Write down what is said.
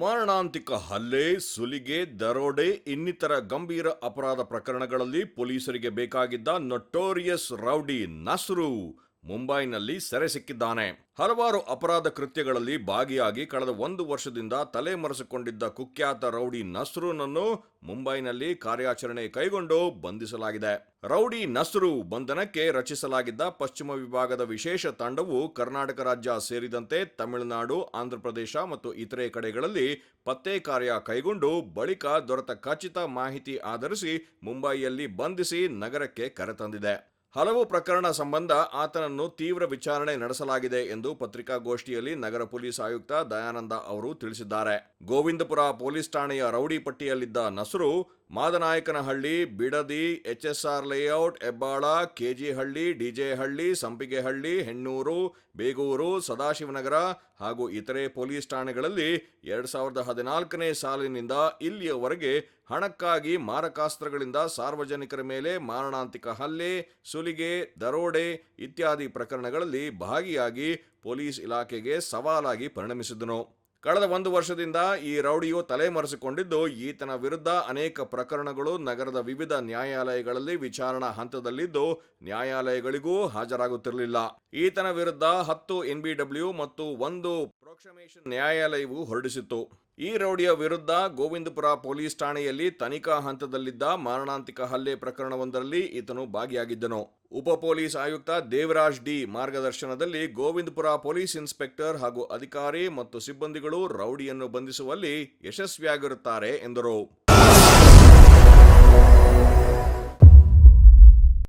ಮಾರಣಾಂತಿಕ ಹಲ್ಲೆ ಸುಲಿಗೆ ದರೋಡೆ ಇನ್ನಿತರ ಗಂಭೀರ ಅಪರಾಧ ಪ್ರಕರಣಗಳಲ್ಲಿ ಪೊಲೀಸರಿಗೆ ಬೇಕಾಗಿದ್ದ ನೊಟೋರಿಯಸ್ ರೌಡಿ ನಸ್ರು. ಮುಂಬೈನಲ್ಲಿ ಸೆರೆ ಸಿಕ್ಕಿದ್ದಾನೆ. ಹಲವಾರು ಅಪರಾಧ ಕೃತ್ಯಗಳಲ್ಲಿ ಭಾಗಿಯಾಗಿ ಕಳೆದ ಒಂದು ವರ್ಷದಿಂದ ತಲೆಮರೆಸಿಕೊಂಡಿದ್ದ ಕುಖ್ಯಾತ ರೌಡಿ ನಸ್ರುನನ್ನು ಮುಂಬೈನಲ್ಲಿ ಕಾರ್ಯಾಚರಣೆ ಕೈಗೊಂಡು ಬಂಧಿಸಲಾಗಿದೆ. ರೌಡಿ ನಸ್ರು ಬಂಧನಕ್ಕೆ ರಚಿಸಲಾಗಿದ್ದ ಪಶ್ಚಿಮ ವಿಭಾಗದ ವಿಶೇಷ ತಂಡವು ಕರ್ನಾಟಕ ರಾಜ್ಯ ಸೇರಿದಂತೆ ತಮಿಳುನಾಡು, ಆಂಧ್ರಪ್ರದೇಶ ಮತ್ತು ಇತರೆ ಕಡೆಗಳಲ್ಲಿ ಪತ್ತೆ ಕಾರ್ಯ ಕೈಗೊಂಡು ಬಳಿಕ ದೊರೆತ ಖಚಿತ ಮಾಹಿತಿ ಆಧರಿಸಿ ಮುಂಬೈಯಲ್ಲಿ ಬಂಧಿಸಿ ನಗರಕ್ಕೆ ಕರೆತಂದಿದೆ. ಹಲವು ಪ್ರಕರಣ ಸಂಬಂಧ ಆತನನ್ನು ತೀವ್ರ ವಿಚಾರಣೆ ನಡೆಸಲಾಗಿದೆ ಎಂದು ಪತ್ರಿಕಾಗೋಷ್ಠಿಯಲ್ಲಿ ನಗರ ಪೊಲೀಸ್ ಆಯುಕ್ತ ದಯಾನಂದ ಅವರು ತಿಳಿಸಿದ್ದಾರೆ. ಗೋವಿಂದಪುರ ಪೊಲೀಸ್ ಠಾಣೆಯ ರೌಡಿ ಪಟ್ಟಿಯಲ್ಲಿದ್ದ ನಸರು, ಮಾದನಾಯಕನಹಳ್ಳಿ, ಬಿಡದಿ, ಎಚ್ಎಸ್ಆರ್ ಲೇಔಟ್, ಹೆಬ್ಬಾಳ, ಕೆಜಿಹಳ್ಳಿ, ಡಿಜೆಹಳ್ಳಿ, ಸಂಪಿಗೆಹಳ್ಳಿ, ಹೆಣ್ಣೂರು, ಬೇಗೂರು, ಸದಾಶಿವನಗರ ಹಾಗೂ ಇತರೆ ಪೊಲೀಸ್ ಠಾಣೆಗಳಲ್ಲಿ ಎರಡ್ ಸಾವಿರದ ಹದಿನಾಲ್ಕನೇ ಸಾಲಿನಿಂದ ಇಲ್ಲಿಯವರೆಗೆ ಹಣಕ್ಕಾಗಿ ಮಾರಕಾಸ್ತ್ರಗಳಿಂದ ಸಾರ್ವಜನಿಕರ ಮೇಲೆ ಮಾರಣಾಂತಿಕ ಹಲ್ಲೆ, ಸುಲಿಗೆ, ದರೋಡೆ ಇತ್ಯಾದಿ ಪ್ರಕರಣಗಳಲ್ಲಿ ಭಾಗಿಯಾಗಿ ಪೊಲೀಸ್ ಇಲಾಖೆಗೆ ಸವಾಲಾಗಿ ಪರಿಣಮಿಸಿದನು. ಕಳೆದ ಒಂದು ವರ್ಷದಿಂದ ಈ ರೌಡಿಯು ತಲೆಮರೆಸಿಕೊಂಡಿದ್ದು, ಈತನ ವಿರುದ್ಧ ಅನೇಕ ಪ್ರಕರಣಗಳು ನಗರದ ವಿವಿಧ ನ್ಯಾಯಾಲಯಗಳಲ್ಲಿ ವಿಚಾರಣಾ ಹಂತದಲ್ಲಿದ್ದು, ನ್ಯಾಯಾಲಯಗಳಿಗೂ ಹಾಜರಾಗುತ್ತಿರಲಿಲ್ಲ. ಈತನ ವಿರುದ್ಧ ಹತ್ತು ಎನ್ಬಿಡಬ್ಲ್ಯೂ ಮತ್ತು ಒಂದು ಪ್ರೊಕ್ಷಮೇಷನ್ ನ್ಯಾಯಾಲಯವು ಹೊರಡಿಸಿತ್ತು. ಈ ರೌಡಿಯ ವಿರುದ್ಧ ಗೋವಿಂದಪುರ ಪೊಲೀಸ್ ಠಾಣೆಯಲ್ಲಿ ತನಿಖಾ ಹಂತದಲ್ಲಿದ್ದ ಮಾರಣಾಂತಿಕ ಹಲ್ಲೆ ಪ್ರಕರಣವೊಂದರಲ್ಲಿ ಈತನು ಭಾಗಿಯಾಗಿದ್ದನು. ಉಪ ಪೊಲೀಸ್ ಆಯುಕ್ತ ದೇವರಾಜ್ ಡಿ ಮಾರ್ಗದರ್ಶನದಲ್ಲಿ ಗೋವಿಂದಪುರ ಪೊಲೀಸ್ ಇನ್ಸ್ಪೆಕ್ಟರ್ ಹಾಗೂ ಅಧಿಕಾರಿ ಮತ್ತು ಸಿಬ್ಬಂದಿಗಳು ರೌಡಿಯನ್ನು ಬಂಧಿಸುವಲ್ಲಿ ಯಶಸ್ವಿಯಾಗಿರುತ್ತಾರೆ ಎಂದರು.